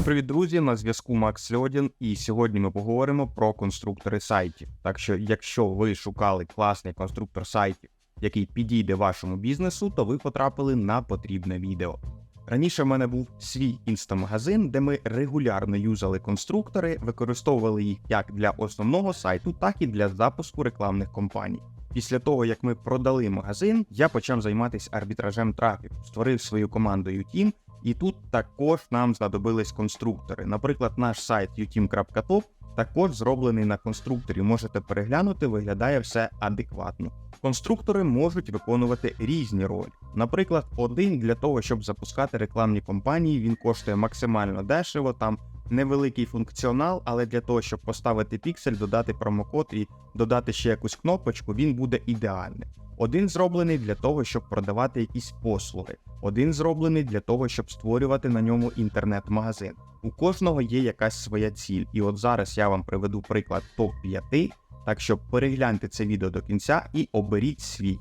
Всім привіт, друзі! На зв'язку Макс Льодін, і сьогодні ми поговоримо про конструктори сайтів. Так що, якщо ви шукали класний конструктор сайтів, який підійде вашому бізнесу, то ви потрапили на потрібне відео. Раніше в мене був свій інстамагазин, де ми регулярно юзали конструктори, використовували їх як для основного сайту, так і для запуску рекламних кампаній. Після того, як ми продали магазин, я почав займатися арбітражем трафіку, створив свою команду UTeam, і тут також нам знадобились конструктори. Наприклад, наш сайт uteam.top також зроблений на конструкторі. Можете переглянути, виглядає все адекватно. Конструктори можуть виконувати різні ролі. Наприклад, один для того, щоб запускати рекламні кампанії, він коштує максимально дешево, там невеликий функціонал, але для того, щоб поставити піксель, додати промокод і додати ще якусь кнопочку, він буде ідеальним. Один зроблений для того, щоб продавати якісь послуги, один зроблений для того, щоб створювати на ньому інтернет-магазин. У кожного є якась своя ціль, і от зараз я вам приведу приклад топ 5 так що перегляньте це відео до кінця і оберіть свій.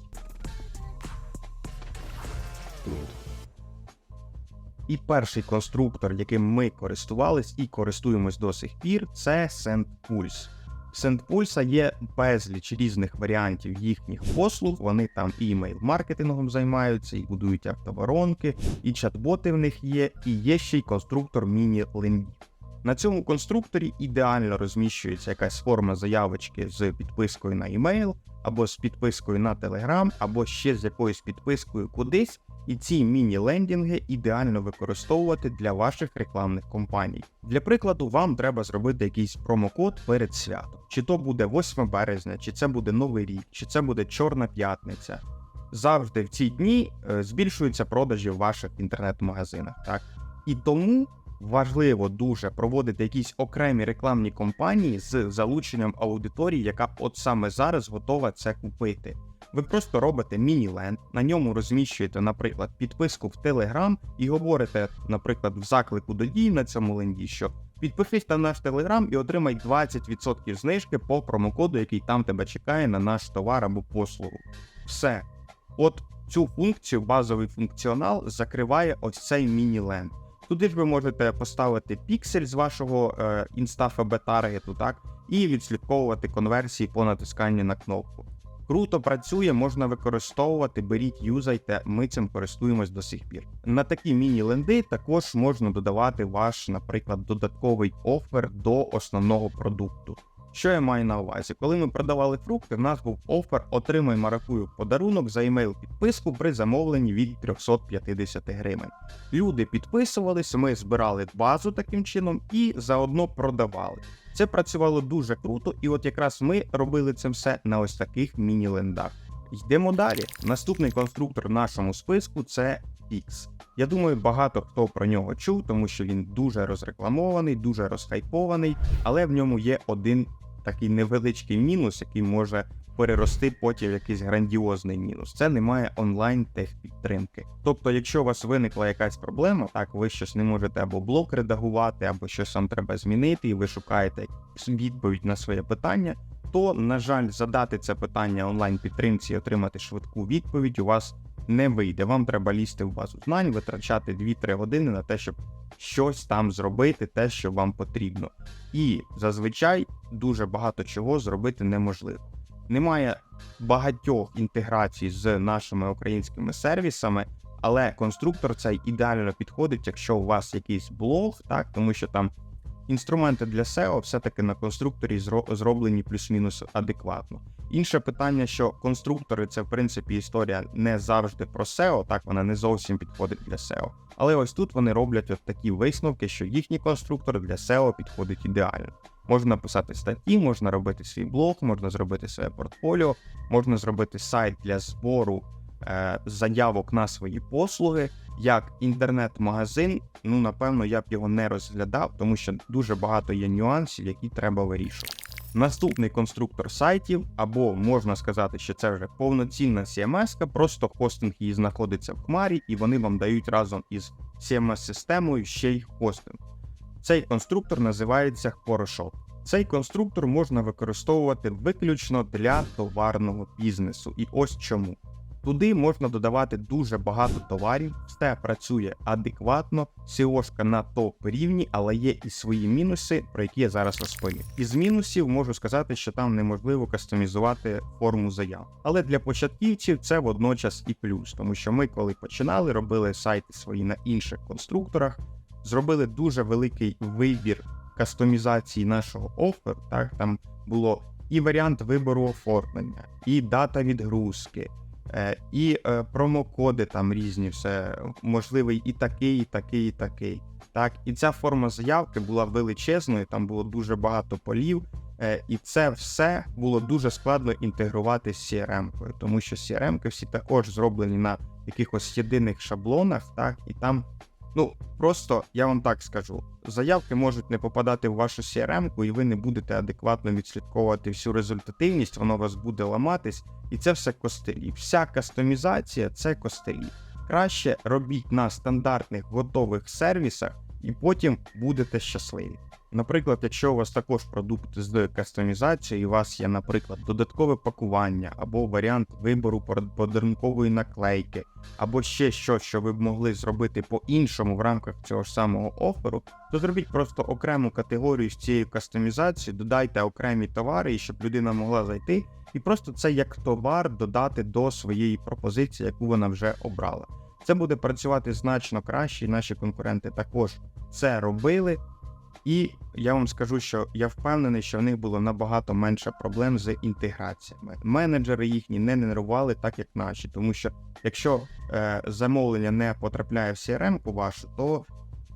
І перший конструктор, яким ми користувались і користуємось до сих пір, це SendPulse. SendPulse є безліч різних варіантів їхніх послуг. Вони там і імейл-маркетингом займаються, і будують автоворонки, і чат-боти в них є, і є ще й конструктор міні-лендів. На цьому конструкторі ідеально розміщується якась форма заявочки з підпискою на емейл, або з підпискою на Telegram, або ще з якоюсь підпискою кудись. І ці міні-лендінги ідеально використовувати для ваших рекламних кампаній. Для прикладу, вам треба зробити якийсь промокод перед святом. Чи то буде 8 березня, чи це буде Новий рік, чи це буде Чорна п'ятниця. Завжди в ці дні е, збільшуються продажі в ваших інтернет-магазинах. Так і тому важливо дуже проводити якісь окремі рекламні кампанії з залученням аудиторії, яка от саме зараз готова це купити. Ви просто робите міні-ленд, на ньому розміщуєте, наприклад, підписку в Telegram і говорите, наприклад, в заклику до дій на цьому ленді, що підпишись на наш Telegram і отримай 20% знижки по промокоду, який там тебе чекає на наш товар або послугу. Все. От цю функцію, базовий функціонал, закриває ось цей міні-ленд. Туди ж ви можете поставити піксель з вашого е, інстафб таргету, так, і відслідковувати конверсії по натисканню на кнопку. Круто працює, можна використовувати, беріть, юзайте, ми цим користуємось до сих пір. На такі міні-ленди також можна додавати ваш, наприклад, додатковий офер до основного продукту. Що я маю на увазі? Коли ми продавали фрукти, в нас був офер Отримай маракую подарунок за емейл підписку при замовленні від 350 гривень. Люди підписувались, ми збирали базу таким чином і заодно продавали. Це працювало дуже круто, і от якраз ми робили це все на ось таких міні-лендах. Йдемо далі. Наступний конструктор в нашому списку це X. Я думаю, багато хто про нього чув, тому що він дуже розрекламований, дуже розхайпований, але в ньому є один такий невеличкий мінус, який може перерости потім в якийсь грандіозний мінус. Це немає онлайн техпідтримки. Тобто, якщо у вас виникла якась проблема, так ви щось не можете або блок редагувати, або щось вам треба змінити, і ви шукаєте відповідь на своє питання. То, на жаль, задати це питання онлайн підтримці і отримати швидку відповідь у вас не вийде. Вам треба лізти в базу знань, витрачати 2-3 години на те, щоб щось там зробити, те, що вам потрібно. І зазвичай дуже багато чого зробити неможливо. Немає багатьох інтеграцій з нашими українськими сервісами, але конструктор цей ідеально підходить, якщо у вас якийсь блог, так тому що там інструменти для SEO все-таки на конструкторі зроблені плюс-мінус адекватно. Інше питання, що конструктори це в принципі історія не завжди про SEO, так вона не зовсім підходить для SEO. Але ось тут вони роблять от такі висновки, що їхній конструктор для SEO підходить ідеально. Можна писати статті, можна робити свій блог, можна зробити своє портфоліо, можна зробити сайт для збору е, заявок на свої послуги. Як інтернет-магазин, ну напевно, я б його не розглядав, тому що дуже багато є нюансів, які треба вирішувати. Наступний конструктор сайтів, або можна сказати, що це вже повноцінна CMS, просто хостинг її знаходиться в хмарі, і вони вам дають разом із CMS-системою ще й хостинг. Цей конструктор називається Хорошо. Цей конструктор можна використовувати виключно для товарного бізнесу. І ось чому. Туди можна додавати дуже багато товарів, все працює адекватно, SEOшка на топ рівні, але є і свої мінуси, про які я зараз розповім. Із мінусів можу сказати, що там неможливо кастомізувати форму заяв. Але для початківців це водночас і плюс, тому що ми, коли починали, робили сайти свої на інших конструкторах, зробили дуже великий вибір кастомізації нашого оферу. Так там було і варіант вибору оформлення, і дата відгрузки. Е, І е, промокоди там різні, все можливий і такий, і такий, і такий. Так, і ця форма заявки була величезною, там було дуже багато полів, е, і це все було дуже складно інтегрувати з CRM-кою, тому що CRM-ки всі також зроблені на якихось єдиних шаблонах, так, і там, ну просто я вам так скажу, заявки можуть не попадати в вашу CRM-ку, і ви не будете адекватно відслідковувати всю результативність, воно вас буде ламатись, і це все костелі. Вся кастомізація це костелі. Краще робіть на стандартних готових сервісах, і потім будете щасливі. Наприклад, якщо у вас також продукт з кастомізацією, і у вас є, наприклад, додаткове пакування або варіант вибору подарункової наклейки, або ще щось, що ви б могли зробити по-іншому в рамках цього ж самого оферу, то зробіть просто окрему категорію з цією кастомізацією, додайте окремі товари, і щоб людина могла зайти, і просто це як товар додати до своєї пропозиції, яку вона вже обрала. Це буде працювати значно краще, і наші конкуренти також це робили. І я вам скажу, що я впевнений, що в них було набагато менше проблем з інтеграціями. Менеджери їхні не нервували так, як наші, тому що якщо е, замовлення не потрапляє в CRM вашу, то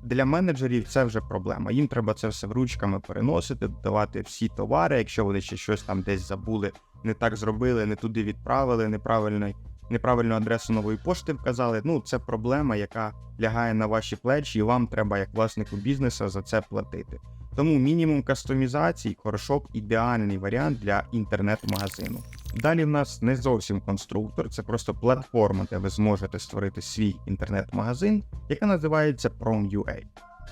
для менеджерів це вже проблема. Їм треба це все ручками переносити, додавати всі товари. Якщо вони ще щось там десь забули, не так зробили, не туди відправили, неправильно, неправильну адресу нової пошти вказали. Ну це проблема, яка лягає на ваші плечі, і вам треба, як власнику бізнесу, за це платити. Тому мінімум кастомізацій, Хорошоп ідеальний варіант для інтернет-магазину. Далі в нас не зовсім конструктор, це просто платформа, де ви зможете створити свій інтернет-магазин, яка називається Prom.ua.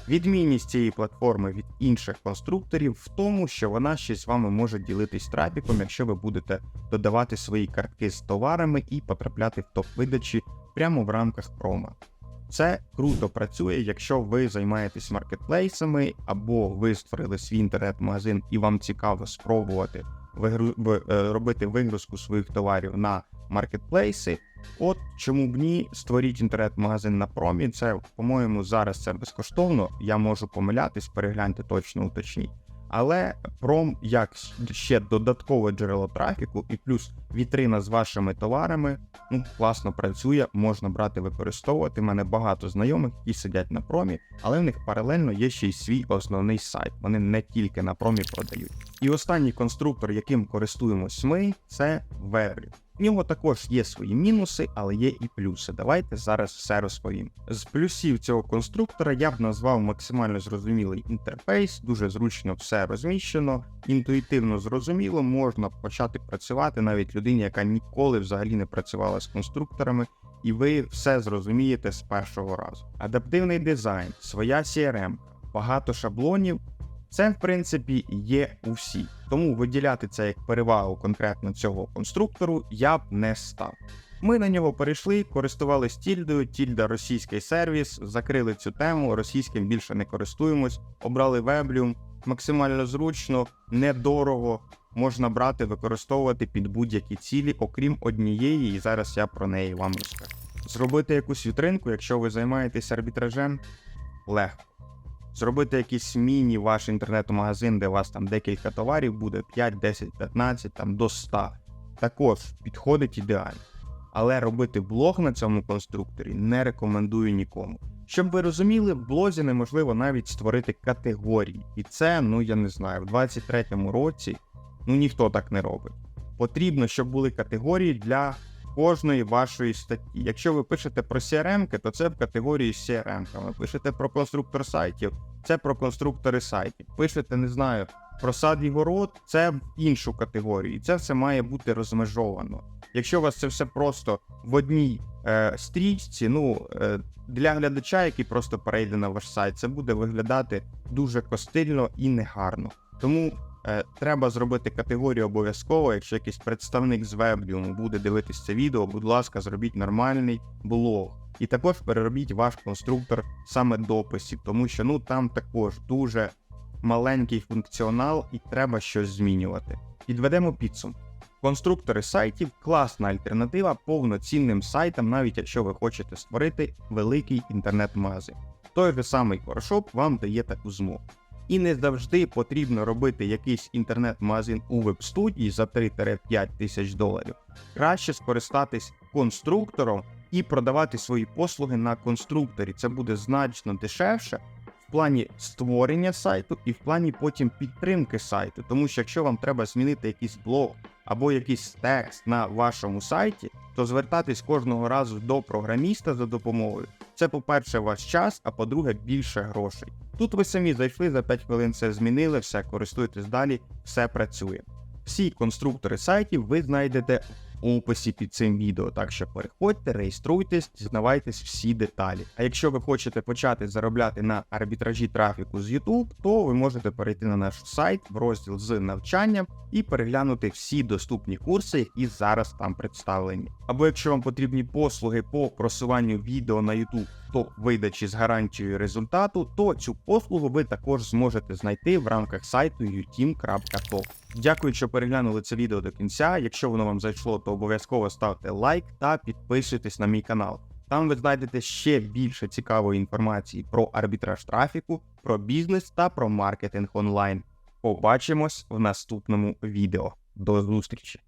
Відмінність цієї платформи від інших конструкторів в тому, що вона ще з вами може ділитись трафіком, якщо ви будете додавати свої картки з товарами і потрапляти в топ видачі прямо в рамках промо. Це круто працює, якщо ви займаєтесь маркетплейсами або ви створили свій інтернет-магазин і вам цікаво спробувати вигру... е, робити вигрузку своїх товарів на маркетплейси. От чому б ні, створіть інтернет-магазин на промі. Це, по-моєму, зараз це безкоштовно. Я можу помилятись, перегляньте точно уточніть. Але пром як ще додаткове джерело трафіку, і плюс вітрина з вашими товарами ну, класно працює, можна брати використовувати. У мене багато знайомих, які сидять на промі, але в них паралельно є ще й свій основний сайт. Вони не тільки на промі продають. І останній конструктор, яким користуємось ми, це Weblі. В нього також є свої мінуси, але є і плюси. Давайте зараз все розповім. З плюсів цього конструктора я б назвав максимально зрозумілий інтерфейс, дуже зручно все розміщено, інтуїтивно зрозуміло, можна почати працювати навіть людині, яка ніколи взагалі не працювала з конструкторами, і ви все зрозумієте з першого разу. Адаптивний дизайн, своя CRM, багато шаблонів. Це, в принципі, є у всіх. Тому виділяти це як перевагу конкретно цього конструктору я б не став. Ми на нього перейшли, користувались тільдою, тільда російський сервіс, закрили цю тему, російським більше не користуємось, обрали веблюм, максимально зручно, недорого, можна брати, використовувати під будь-які цілі, окрім однієї, і зараз я про неї вам розкажу. Зробити якусь вітринку, якщо ви займаєтесь арбітражем, легко. Зробити якийсь міні ваш інтернет-магазин, де у вас там декілька товарів буде 5, 10, 15, там до 100. Також підходить ідеально. Але робити блог на цьому конструкторі не рекомендую нікому. Щоб ви розуміли, в блозі неможливо навіть створити категорії. І це, ну я не знаю, в 23-му році ну ніхто так не робить. Потрібно, щоб були категорії для кожної вашої статті. Якщо ви пишете про CRM, то це в категорії з CRM. Пишете про конструктор сайтів, це про конструктори сайтів. Пишете, не знаю, про сад і город, це в іншу категорію. І це все має бути розмежовано. Якщо у вас це все просто в одній е, стрічці, ну е, для глядача, який просто перейде на ваш сайт, це буде виглядати дуже костильно і негарно. Тому треба зробити категорію обов'язково. Якщо якийсь представник з Weblium буде дивитись це відео, будь ласка, зробіть нормальний блог. І також переробіть ваш конструктор саме дописів, тому що ну там також дуже маленький функціонал і треба щось змінювати. Підведемо підсумок. Конструктори сайтів класна альтернатива повноцінним сайтам, навіть якщо ви хочете створити великий інтернет-магазин. Той же самий Photoshop вам дає таку змогу. І не завжди потрібно робити якийсь інтернет-магазин у веб-студії за 3-5 тисяч доларів. Краще скористатись конструктором і продавати свої послуги на конструкторі. Це буде значно дешевше плані створення сайту і в плані потім підтримки сайту. Тому що якщо вам треба змінити якийсь блог або якийсь текст на вашому сайті, то звертатись кожного разу до програміста за допомогою. Це, по-перше, ваш час, а по-друге, більше грошей. Тут ви самі зайшли за 5 хвилин, все змінили, все користуєтесь далі, все працює. Всі конструктори сайтів ви знайдете описі під цим відео, так що переходьте, реєструйтесь, дізнавайтесь всі деталі. А якщо ви хочете почати заробляти на арбітражі трафіку з YouTube, то ви можете перейти на наш сайт в розділ з навчанням і переглянути всі доступні курси, які зараз там представлені. Або якщо вам потрібні послуги по просуванню відео на YouTube то видачі з гарантією результату, то цю послугу ви також зможете знайти в рамках сайту uteam.top. Дякую, що переглянули це відео до кінця. Якщо воно вам зайшло, обов'язково ставте лайк та підписуйтесь на мій канал. Там ви знайдете ще більше цікавої інформації про арбітраж трафіку, про бізнес та про маркетинг онлайн. Побачимось в наступному відео. До зустрічі!